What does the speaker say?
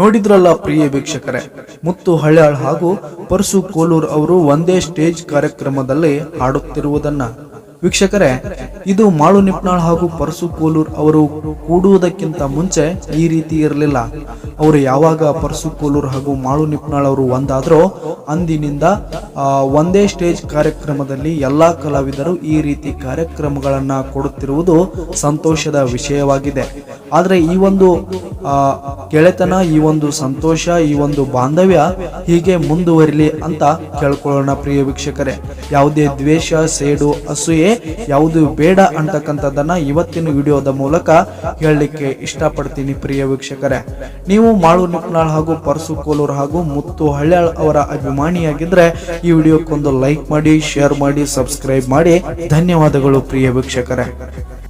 ನೋಡಿದ್ರಲ್ಲ ಪ್ರಿಯ ವೀಕ್ಷಕರೇ, ಮುತ್ತು ಹಳ್ಯಾಳ್ ಹಾಗೂ ಪರಸು ಕೋಲೂರ್ ಅವರು ಒಂದೇ ಸ್ಟೇಜ್ ಕಾರ್ಯಕ್ರಮದಲ್ಲಿ ಹಾಡುತ್ತಿರುವುದನ್ನ. ವೀಕ್ಷಕರೇ, ಇದು ಮಾಳು ನಿಪ್ನಾಳ್ ಹಾಗೂ ಪರಸು ಕೋಲೂರ್ ಅವರು ಕೂಡುವುದಕ್ಕಿಂತ ಮುಂಚೆ ಈ ರೀತಿ ಇರಲಿಲ್ಲ. ಅವರು ಯಾವಾಗ ಪರಸು ಕೋಲೂರ್ ಹಾಗೂ ಮಾಳು ನಿಪ್ನಾಳ್ ಅವರು ಒಂದಾದ್ರೋ, ಅಂದಿನಿಂದ ಒಂದೇ ಸ್ಟೇಜ್ ಕಾರ್ಯಕ್ರಮದಲ್ಲಿ ಎಲ್ಲಾ ಕಲಾವಿದರು ಈ ರೀತಿ ಕಾರ್ಯಕ್ರಮಗಳನ್ನ ಕೊಡುತ್ತಿರುವುದು ಸಂತೋಷದ ವಿಷಯವಾಗಿದೆ. ಆದ್ರೆ ಈ ಒಂದು ಗೆಳೆತನ, ಈ ಒಂದು ಸಂತೋಷ, ಈ ಒಂದು ಬಾಂಧವ್ಯ ಹೀಗೆ ಮುಂದುವರಿಲಿ ಅಂತ ಕೇಳ್ಕೊಳ್ಳೋಣ ಪ್ರಿಯ ವೀಕ್ಷಕರೇ. ಯಾವುದೇ ದ್ವೇಷ, ಸೇಡು, ಅಸೂಯೆ ಯಾವುದು ಬೇಡ ಅಂತಕ್ಕಂಥದ್ದನ್ನ ಇವತ್ತಿನ ವಿಡಿಯೋದ ಮೂಲಕ ಹೇಳಲಿಕ್ಕೆ ಇಷ್ಟಪಡ್ತೀನಿ ಪ್ರಿಯ ವೀಕ್ಷಕರೇ. ನೀವು ಮಾಳು ನಿಪ್ನಾಳ್ ಹಾಗೂ ಪರಸು ಕೋಲೂರ್ ಹಾಗೂ ಮುತ್ತು ಹಳ್ಯಾಳ್ ಅವರ ಅಭಿಮಾನಿಯಾಗಿದ್ರೆ ಈ ವಿಡಿಯೋಕ್ಕೊಂದು ಲೈಕ್ ಮಾಡಿ, ಶೇರ್ ಮಾಡಿ, ಸಬ್ಸ್ಕ್ರೈಬ್ ಮಾಡಿ. ಧನ್ಯವಾದಗಳು ಪ್ರಿಯ ವೀಕ್ಷಕರೇ.